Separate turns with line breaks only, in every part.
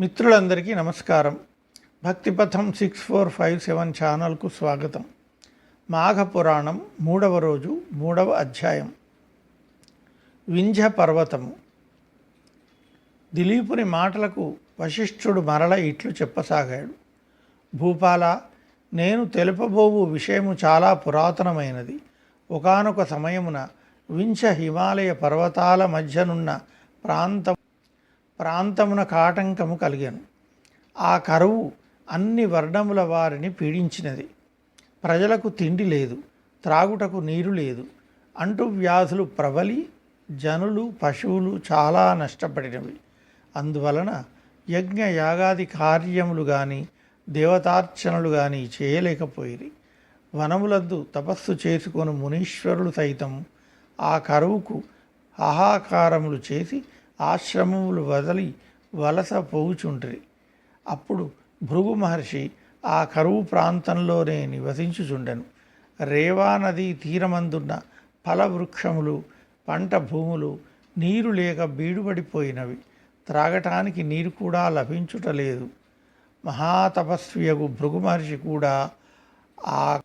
మిత్రులందరికీ నమస్కారం. Bhaktipatham six four five seven ఛానల్కు స్వాగతం. మాఘ పురాణం మూడవ రోజు మూడవ అధ్యాయం. వింధ్య పర్వతము దిలీపుని మాటలకు వశిష్ఠుడు మరల ఇట్లు చెప్పసాగాడు. భూపాల నేను తెలుపబోవు విషయము చాలా పురాతనమైనది. ఒకానొక సమయమున వింఛ హిమాలయ పర్వతాల మధ్యనున్న ప్రాంతం ప్రాంతమున కాటంకము కలిగాను. ఆ కరువు అన్ని వర్ణముల వారిని పీడించినది. ప్రజలకు తిండి లేదు త్రాగుటకు నీరు లేదు. అంటు వ్యాధులు ప్రబలి జనులు పశువులు చాలా నష్టపడినవి. అందువలన యజ్ఞ యాగాది కార్యములు కానీ దేవతార్చనలు కానీ చేయలేకపోయిరి. వనములందు తపస్సు చేసుకొని మునీశ్వరులు సైతం ఆ కరువుకు హాహాకారములు చేసి ఆశ్రమములు వదలి వలస పోవుచుంటిరి అప్పుడు భృగు మహర్షి ఆ కరువు ప్రాంతంలోనే నివసించుచుండెను. రేవా నదీ తీరమందున్న ఫలవృక్షములు పంట భూములు నీరు లేక బీడుబడిపోయినవి. త్రాగటానికి నీరు కూడా లభించుటలేదు మహాతపస్వియగు భృగు మహర్షి కూడా ఆ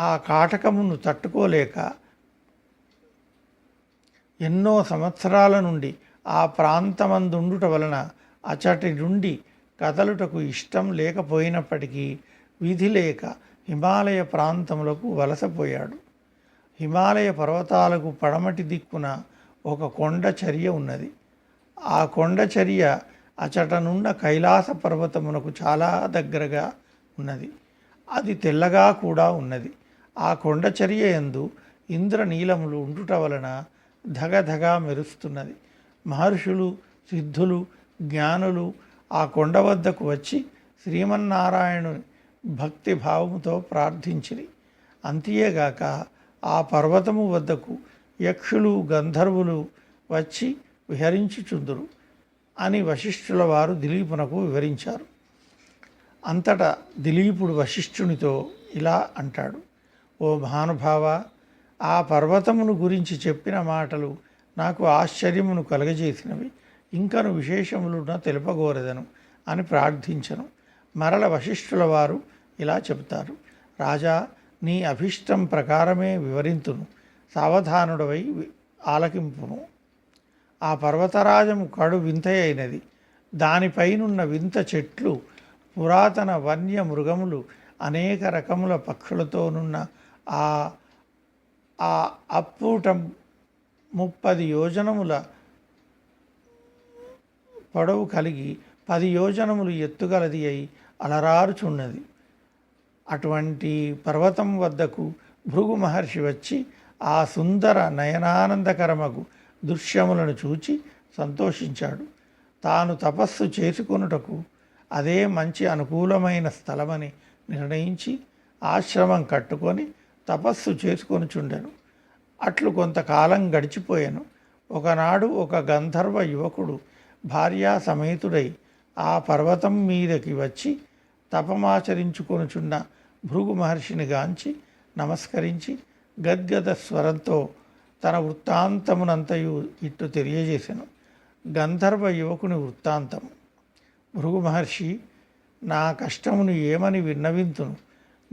ఆ కాటకమును తట్టుకోలేక ఎన్నో సంవత్సరాల నుండి ఆ ప్రాంతమందుండుట వలన అచటి నుండి కదలుటకు ఇష్టం లేకపోయినప్పటికీ విధి లేక హిమాలయ ప్రాంతములకు వలసపోయాడు. హిమాలయ పర్వతాలకు పడమటి దిక్కున ఒక కొండ చర్య ఉన్నది. ఆ కొండ చర్య అచటనున్న కైలాస పర్వతమునకు చాలా దగ్గరగా ఉన్నది. అది తెల్లగా కూడా ఉన్నది. ఆ కొండ చర్య ఎందు ఇంద్రనీలములు ఉండుట వలన ధగధగా మెరుస్తున్నది. మహర్షులు సిద్ధులు జ్ఞానులు ఆ కొండ వద్దకు వచ్చి శ్రీమన్నారాయణుని భక్తి భావముతో ప్రార్థించిరి. అంతేగాక ఆ పర్వతము వద్దకు యక్షులు గంధర్వులు వచ్చి విహరించుచుందురు అని వశిష్ఠుల వారు దిలీపునకు వివరించారు. అంతటా దిలీపుడు వశిష్ఠునితో ఇలా అంటాడు ఓ మహానుభావ ఆ పర్వతమును గురించి చెప్పిన మాటలు నాకు ఆశ్చర్యమును కలగజేసినవి. ఇంకను విశేషములున తెలుపగోరదను అని ప్రార్థించను. మరల వశిష్ఠుల వారు ఇలా చెబుతారు. రాజా నీ అభిష్టం ప్రకారమే వివరింతును. సావధానుడవై వి- ఆలకింపును. ఆ పర్వతరాజము కడు వింతయైనది. దానిపైనున్న వింత చెట్లు పురాతన వన్య మృగములు అనేక రకముల పక్షులతోనున్న ఆ ఆ అప్పూటం ముప్పది యోజనముల పొడవు కలిగి పది యోజనములు ఎత్తుగలది అయి అలరారుచున్నది. అటువంటి పర్వతం వద్దకు భృగు మహర్షి వచ్చి ఆ సుందర నయనానందకరమగు దృశ్యములను చూచి సంతోషించాడు. తాను తపస్సు చేసుకొనుటకు అదే మంచి అనుకూలమైన స్థలమని నిర్ణయించి ఆశ్రమం కట్టుకొని తపస్సు చేసుకొనుచుండెను. అట్లు కొంతకాలం గడిచిపోయాను. ఒకనాడు ఒక గంధర్వ యువకుడు భార్యా సమేతుడై ఆ పర్వతం మీదకి వచ్చి తపమాచరించుకొనుచున్న భృగు మహర్షిని గాంచి నమస్కరించి గద్గద స్వరంతో తన వృత్తాంతమునంతయు ఇట్టు తెలియజేశాను గంధర్వ యువకుని వృత్తాంతము. భృగు మహర్షి నా కష్టమును ఏమని విన్నవింతును?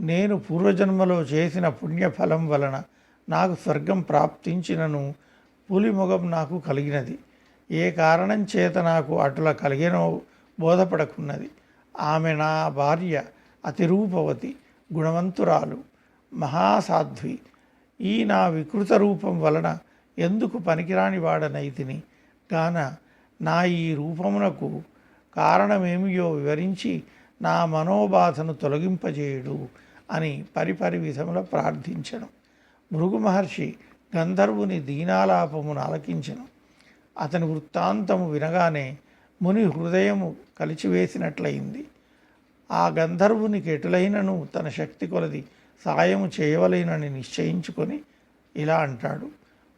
నేను పూర్వజన్మలో చేసిన పుణ్యఫలం వలన నాకు స్వర్గం ప్రాప్తించినను పులిముఖం నాకు కలిగినది. ఏ కారణం చేత నాకు అటుల కలిగినో బోధపడకున్నది. ఆమె నా భార్య అతిరూపవతి గుణవంతురాలు మహాసాధ్వి. ఈ నా వికృత రూపం వలన ఎందుకు పనికిరాని వాడనైతిని గాన నా ఈ రూపమునకు కారణమేమియో వివరించి నా మనోబాధను తొలగింపజేయుడు అని పరిపరి విధముల ప్రార్థించను. భృగు మహర్షి గంధర్వుని దీనాలాపమును ఆలకించను. అతని వృత్తాంతము వినగానే ముని హృదయము కలిచివేసినట్లయింది. ఆ గంధర్వుని ఎటులైనను తన శక్తి కొలది సాయము చేయవలేనని నిశ్చయించుకొని ఇలా అంటాడు.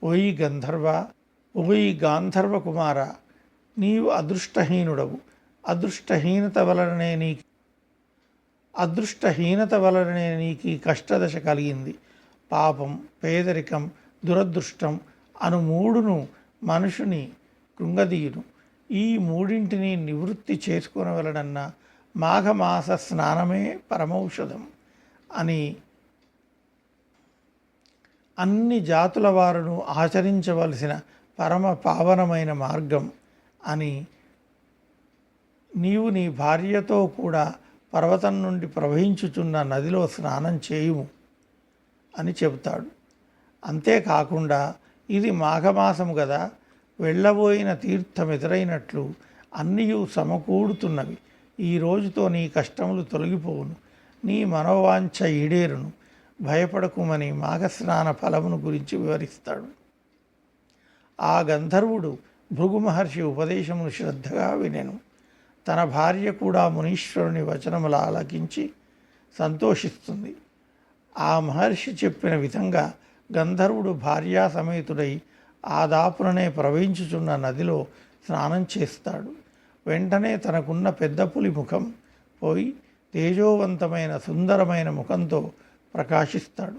ఓయి గంధర్వ ఓయి గాంధర్వ కుమార నీవు అదృష్టహీనుడవు. అదృష్టహీనత వలననే నీ అదృష్టహీనత వలననే నీకు ఈ కష్టదశ కలిగింది. పాపం పేదరికం దురదృష్టం అను మూడును మనుషుని కృంగదీయును. ఈ మూడింటిని నివృత్తి చేసుకునవలనన్న మాఘమాస స్నానమే పరమౌషధం అని అన్ని జాతుల వారును ఆచరించవలసిన పరమ పావనమైన మార్గం అని నీవు నీ భార్యతో కూడా పర్వతం నుండి ప్రవహించుచున్న నదిలో స్నానం చేయుము అని చెబుతాడు. అంతేకాకుండా ఇది మాఘమాసము కదా వెళ్ళబోయిన తీర్థం ఎదురైనట్లు అన్నీ సమకూడుతున్నవి. ఈ రోజుతో నీ కష్టములు తొలగిపోవును. నీ మనోవాంఛ ఈడేరును. భయపడకుమని మాఘస్నాన ఫలమును గురించి వివరిస్తాడు. ఆ గంధర్వుడు భృగు మహర్షి ఉపదేశమును శ్రద్ధగా వినెను. తన భార్య కూడా మునీశ్వరుని వచనములు ఆలకించి సంతోషిస్తుంది. ఆ మహర్షి చెప్పిన విధంగా గంధర్వుడు భార్యా సమేతుడై ఆ దాపుననే ప్రవహించుచున్న నదిలో స్నానం చేస్తాడు. వెంటనే తనకున్న పెద్ద పులి ముఖం పోయి తేజోవంతమైన సుందరమైన ముఖంతో ప్రకాశిస్తాడు.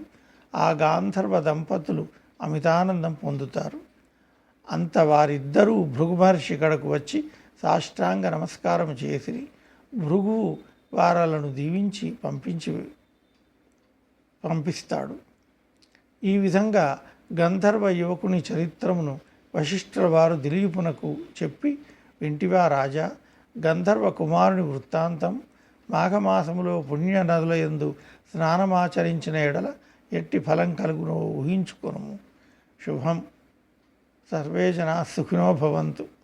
ఆ గాంధర్వ దంపతులు అమితానందం పొందుతారు. అంత వారిద్దరూ భృగు మహర్షి కడకు వచ్చి సాష్టాంగ నమస్కారం చేసి భృగువు వారాలను దీవించి పంపించి పంపిస్తాడు. ఈ విధంగా గంధర్వ యువకుని చరిత్రమును వశిష్ఠుల వారు దిలీపునకు చెప్పి వింటివా రాజా గంధర్వ కుమారుని వృత్తాంతం మాఘమాసములో పుణ్య నదుల యందు స్నానమాచరించిన ఎడల ఎట్టి ఫలం కలుగునో ఊహించుకును శుభం. సర్వే జనా సుఖినో భవంతు.